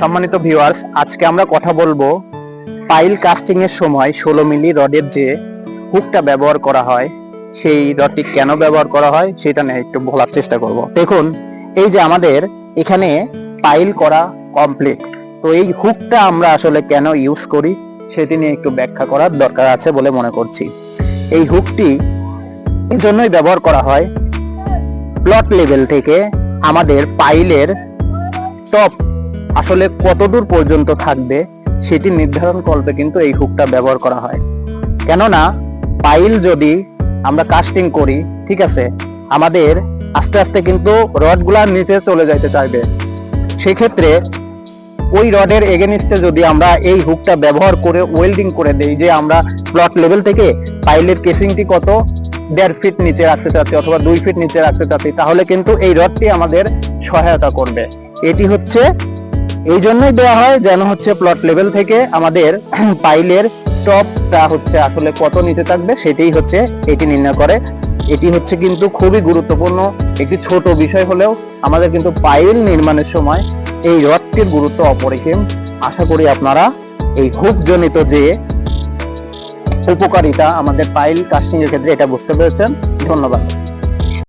সম্মানিত ভিউয়ার্স আজকে আমরা কথা বলব পাইল কাস্টিং এর সময় ষোলো মিলি রডের যে হুকটা ব্যবহার করা হয়, সেই রডটি কেন ব্যবহার করা হয়, সেটা নিয়ে একটু বলার চেষ্টা করব। দেখুন, এই যে আমাদের এখানে পাইল করা কমপ্লিট তো এই হুকটা আমরা আসলে কেন ইউজ করি, সেটি নিয়ে একটু ব্যাখ্যা করার দরকার আছে বলে মনে করছি। এই হুকটি এই জন্যই ব্যবহার করা হয় প্লট লেভেল থেকে আমাদের পাইলের টপ আসলে কতদূর পর্যন্ত থাকবে সেটি নির্ধারণ করতে কিন্তু এই হুকটা ব্যবহার করা হয়। কেননা, পাইল যদি আমরা কাস্টিং করি, ঠিক আছে, আমাদের আস্তে আস্তে কিন্তু রডগুলা নিচে চলে যাইতে চাইবে। সেক্ষেত্রে ওই রডের এগেনিস্টে যদি আমরা এই হুকটা ব্যবহার করে ওয়েল্ডিং করে দেই যে আমরা প্লট লেভেল থেকে পাইলের কেসিংটি কত, দেড় ফিট নিচে রাখতে চাচ্ছি অথবা দুই ফিট নিচে রাখতে চাচ্ছি, তাহলে কিন্তু এই রডটি আমাদের সহায়তা করবে। এটি হচ্ছে এই জন্যই দেওয়া হয় যেন হচ্ছে প্লট লেভেল থেকে আমাদের পাইলের টপটা হচ্ছে আসলে কত নিচে থাকবে সেটাই হচ্ছে এটি নির্ণয় করে। এটি হচ্ছে কিন্তু খুবই গুরুত্বপূর্ণ একটি ছোট বিষয় হলেও আমাদের কিন্তু পাইল নির্মাণের সময় এই রডটির গুরুত্ব অপরিসীম। আশা করি আপনারা এই হুক জনিত যে উপকারিতা আমাদের পাইল কাস্টিং এর ক্ষেত্রে এটা বুঝতে পেরেছেন। ধন্যবাদ।